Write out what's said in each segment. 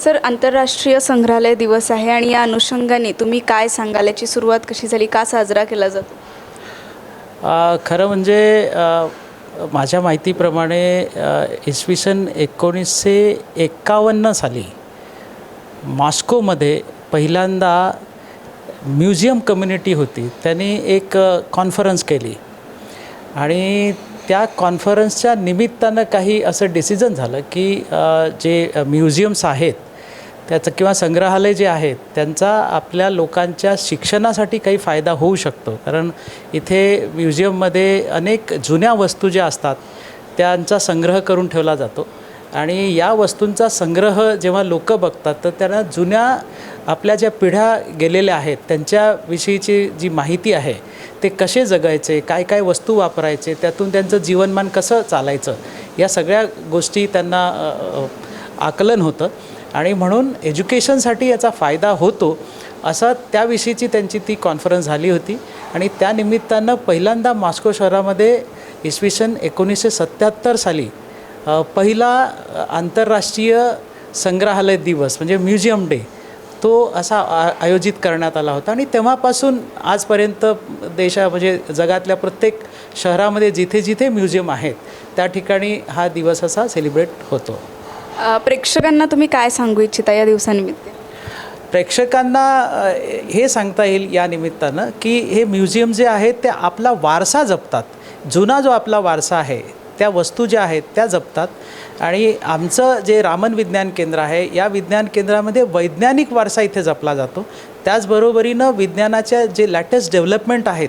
Sir आंतरराष्ट्रीय संग्रहालय दिवस आहे आणि या अनुषंगाने तुम्ही काय सांगाल? याची सुरुवात कशी झाली? का साजरा केला जातो? खरं म्हणजे माझ्या माहितीप्रमाणे इसवी सन एकोणीसशे एक्कावन्न साली मॉस्कोमध्ये पहिल्यांदा म्युझियम कम्युनिटी होती. त्यांनी एक कॉन्फरन्स केली. आणि त्या कॉन्फरन्सच्या निमित्तानं काही असं डिसिजन झालं की जे म्युझियम्स आहेत त्याचं किंवा संग्रहालय जे आहेत त्यांचा आपल्या लोकांच्या शिक्षणासाठी काही फायदा होऊ शकतो. कारण इथे म्युझियममध्ये अनेक जुन्या वस्तू ज्या असतात त्यांचा संग्रह करून ठेवला जातो. आणि या वस्तूंचा संग्रह जेव्हा लोक बघतात तर त्यांना जुन्या आपल्या ज्या पिढ्या गेलेल्या आहेत त्यांच्याविषयीची जी माहिती आहे ते कसे जगायचे काय काय वस्तू वापरायचे त्यातून त्यांचं जीवनमान कसं चालायचं या सगळ्या गोष्टी त्यांना आकलन होतं. आणि म्हणून एज्युकेशनसाठी याचा फायदा होतो असा त्याविषयीची त्यांची ती कॉन्फरन्स झाली होती. आणि त्यानिमित्तानं पहिल्यांदा मॉस्को शहरामध्ये इसवी सन एकोणीसशे सत्याहत्तर साली पहिला आंतरराष्ट्रीय संग्रहालय दिवस म्हणजे म्युझियम डे तो असा आ- आयोजित करण्यात आला होता. आणि तेव्हापासून आजपर्यंत देशा म्हणजे जगातल्या प्रत्येक शहरामध्ये जिथे जिथे म्युझियम आहेत त्या ठिकाणी हा दिवस असा सेलिब्रेट होतो. प्रेक्षकांना तुम्ही काय सांगू इच्छिता या दिवसानिमित्त? प्रेक्षकांना हे सांगता येईल या निमित्तानं की हे म्युझियम जे आहेत ते आपला वारसा जपतात. जुना जो आपला वारसा आहे त्या वस्तू ज्या आहेत त्या जपतात. आणि आमचं जे रामन विज्ञान केंद्र आहे या विज्ञान केंद्रामध्ये वैज्ञानिक वारसा इथे जपला जातो. त्याचबरोबरीनं विज्ञानाच्या जे लॅटेस्ट डेव्हलपमेंट आहेत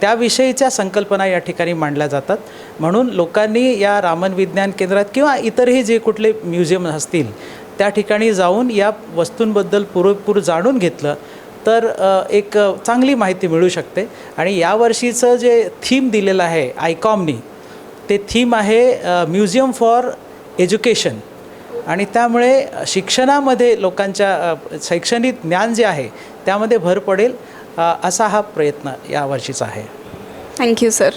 त्याविषयीच्या संकल्पना या ठिकाणी मांडल्या जातात. म्हणून लोकांनी या रामन विज्ञान केंद्रात किंवा इतरही जे कुठले म्युझियम असतील त्या ठिकाणी जाऊन या वस्तूंबद्दल पुरेपूर जाणून घेतलं तर एक चांगली माहिती मिळू शकते. आणि यावर्षीचं जे थीम दिलेलं आहे आयकॉमनी ते थीम आहे म्युझियम फॉर एज्युकेशन. आणि त्यामुळे शिक्षणामध्ये लोकांच्या शैक्षणिक ज्ञान जे आहे त्यामध्ये भर पडेल. असा हा प्रयत्न यावर्षीचा आहे. Thank you sir